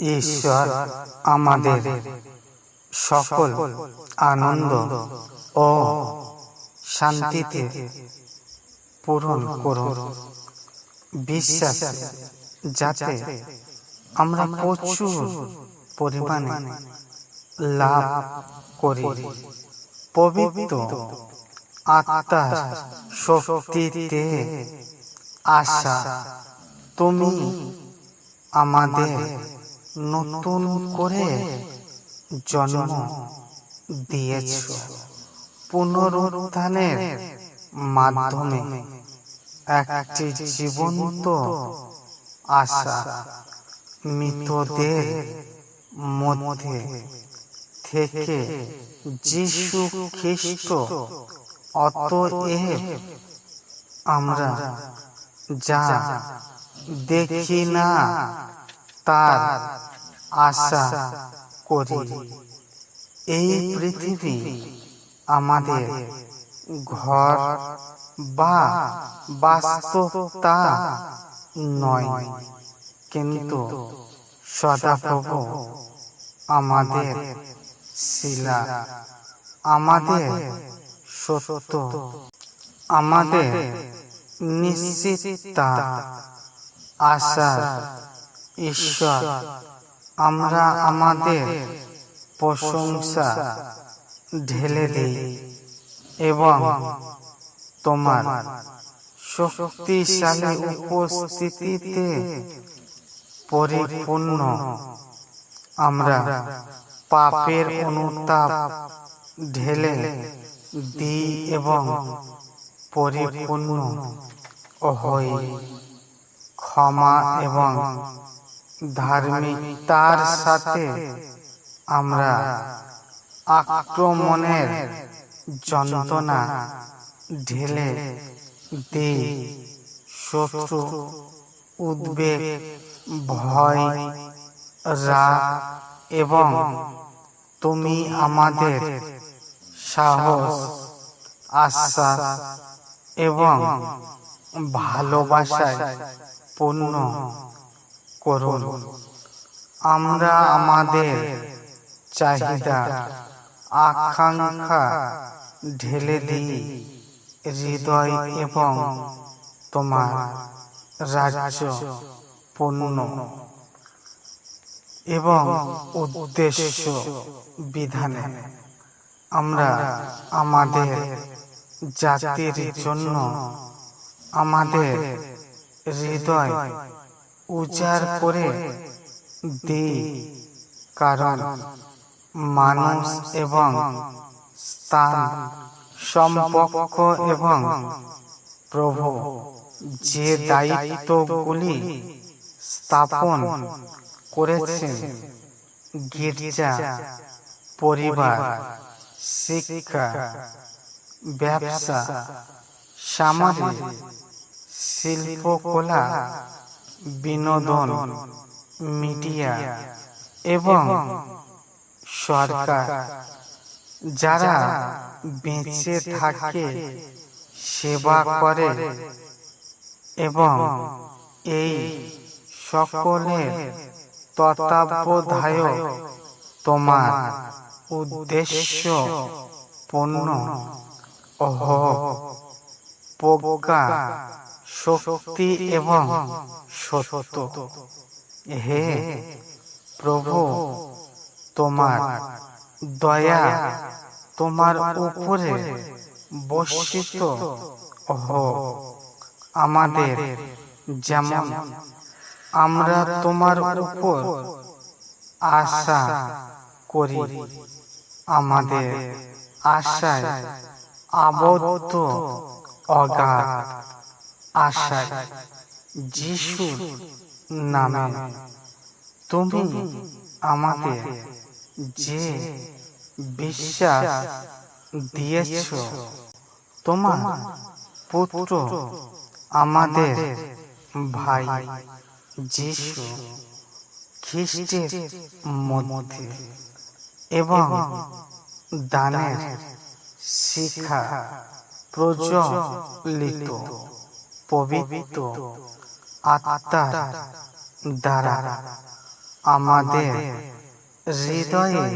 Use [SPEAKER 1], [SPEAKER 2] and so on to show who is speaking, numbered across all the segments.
[SPEAKER 1] ঈশ্বর আমাদের সকল আনন্দ ও শান্তিতে পূরণ করুন। বিশ্বাস যাতে আমরা প্রচুর পরিমাণে লাভ করি। পবিত্র আত্মার শক্তিতে আশা, তুমি আমাদের নতুন করে জন্ম দিয়েছ। পুনরুত্থানের মাধ্যমে একটি জীবন্ত আশা মৃতদের মধ্যে থেকে যিশু খ্রিস্ট অতএব আমরা যা দেখি না তার আশা করি। এই পৃথিবী আমাদের ঘর বা বাস্তবতা নয়, কিন্তু সদাপ্রভু আমাদের শিলা, আমাদের সত্য, আমাদের নিশ্চিততা আশার ঈশ্বর, আমরা আমাদের প্রশংসা ঢেলে দিই এবং তোমার শক্তিশালী উপস্থিতিতে পরিপূর্ণ আমরা পাপের অনুতাপ ঢেলে দিই এবং পরিপূর্ণ হই। ক্ষমা এবং ধার্মিকতার সাথে আমরা আক্রমণের যন্ত্রণা ঢেলে দিই, শত্রু, উদ্বেগ, ভয়, রাগ এবং তুমি আমাদের সাহস, আশ্বাস এবং ভালোবাসায় পূর্ণ। করুন। আমরা আমাদের চাহিদা, আকাঙ্ক্ষা ঢেলে দিই হৃদয় এবং তোমার রাজ্য পূর্ণ এবং উদ্দেশ্য বিধানে। আমরা আমাদের জাতির জন্য আমাদের হৃদয় উজাড় করে দিই কারণ মানুষ এবং স্থান সম্পর্ক এবং প্রভু যে দায়িত্বগুলি স্থাপন করেছেন, গির্জা, পরিবার, শিক্ষা, ব্যবসা সামাজিক শিল্পকলা বিনোদন মিডিয়া এবং সরকার। যারা বেঁচে থাকে সেবা করে এবং এই সকলের তত্ত্বাবধায়ক তোমার উদ্দেশ্য পূর্ণ অহ প্রজ্ঞা শক্তি এবং সত্য। হে প্রভু, তোমার দয়া তোমার উপরে বর্ষিত হোক। আমাদের যেমন আমরা তোমার উপর আশা করি, আমাদের আশায় আবদ্ধ অগাধ আশায় যিশুর নামে। তুমি আমাদের যে বিশ্বাস দিয়েছ, তোমার পুত্র আমাদের ভাই যিশু খ্রিস্টের মধ্যে এবং দানের শিক্ষা প্রজ্বলিত পবিত্র আত্মার দ্বারা আমাদের হৃদয়ে,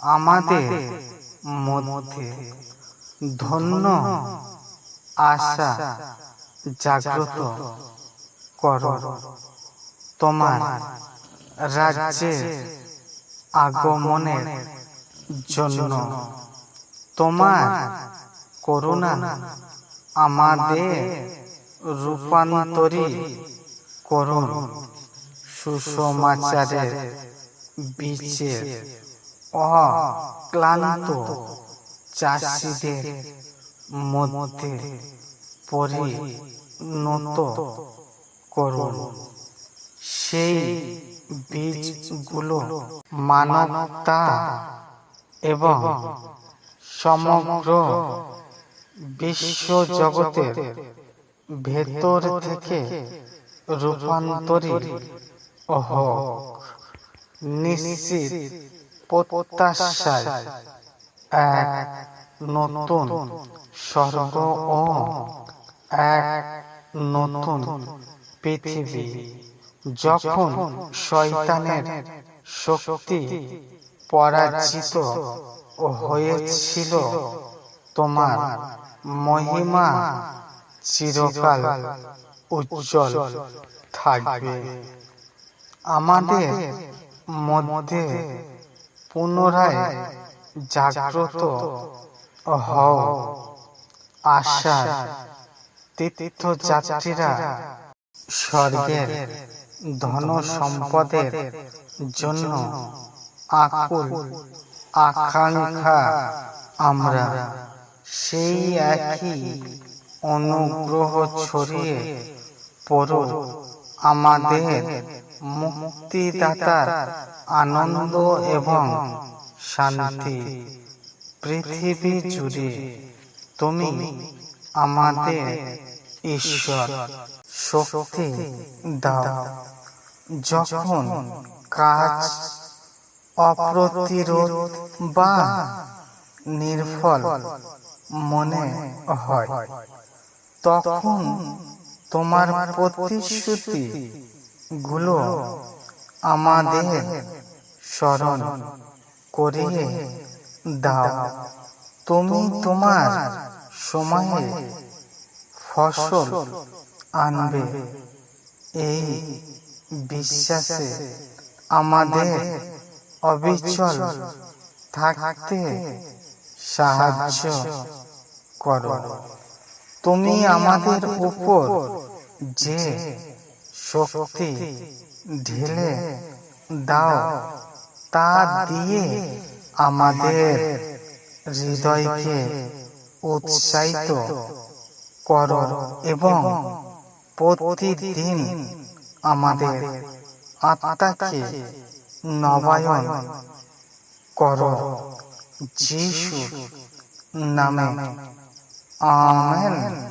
[SPEAKER 1] আমাদের মধ্যে ধন্য আশা জাগ্রত কর। তোমার রাজ্যের আগমনের জন্য তোমার করুণা আমাদের রূপান্তরী করুন। সুসমাচারের বীজের অক্লান্ত চাষিদের মধ্যে পরিণত করুন। সেই বীজগুলো মানবতা এবং সমগ্র বিশ্ব জগতের ভেতর থেকে রূপান্তরিত হোক নিশ্চিত প্রত্যাশায় এক নতুন স্বর্গ ও এক নতুন পৃথিবী। যখন শয়তানের শক্তি পরাজিত হয়েছিল, তোমার মহিমা চিরকাল উজ্জ্বল থাকবে। আমাদের মধ্যে পুনরায় জাগ্রত হও। আশার তীর্থযাত্রীরা স্বর্গের ধন সম্পদের জন্য আকুল আকাঙ্ক্ষা আমরা সেই একই অনুগ্রহ ছড়িয়ে পড়ো। আমাদের মুক্তিদাতার আনন্দ এবং শান্তি পৃথিবী জুড়ে। তুমি আমাদের ঈশ্বর। শক্তি দাও। যখন কাজ অপ্রতিরোধ বা নির্ফল মনে হয় তখন তোমার প্রতিশ্রুতি গুলো আমাদের স্মরণ করিয়ে দাও। তুমি তোমার সময়ে ফসল আনবে। এই বিশ্বাসে আমাদের অবিচল থাকতে সাহায্য করো। তুমি আমাদের উপর যে শক্তি ঢেলে দাও তা দিয়ে আমাদের হৃদয়কে উৎসাহিত করো এবং প্রতিদিন আমাদের আত্মাকে নবায়ন করো। যিশু নামে Amen.